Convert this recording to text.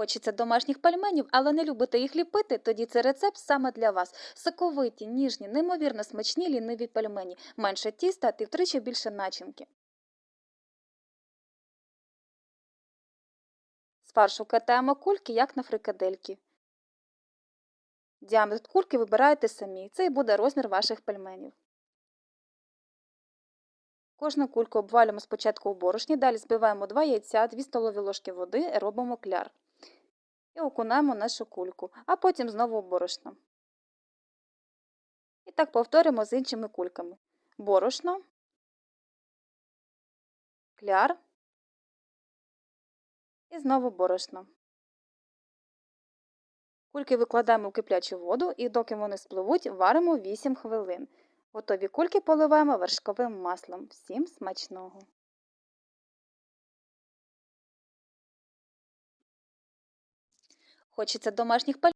Хочеться домашніх пельменів, але не любите їх ліпити, тоді це рецепт саме для вас. Соковиті, ніжні, неймовірно смачні ліниві пельмені. Менше тіста та втричі більше начинки. З фаршу катаємо кульки, як на фрикадельки. Діаметр кульки вибираєте самі. Це і буде розмір ваших пельменів. Кожну кульку обвалюємо спочатку у борошні, далі збиваємо 2 яйця, 2 столові ложки води, робимо кляр. І окунаємо нашу кульку, а потім знову у борошно. І так повторюємо з іншими кульками. Борошно, кляр і знову борошно. Кульки викладаємо в киплячу воду і доки вони спливуть, варимо 8 хвилин. Готові кульки поливаємо вершковим маслом. Всім смачного! Хочеться домашніх пельменів?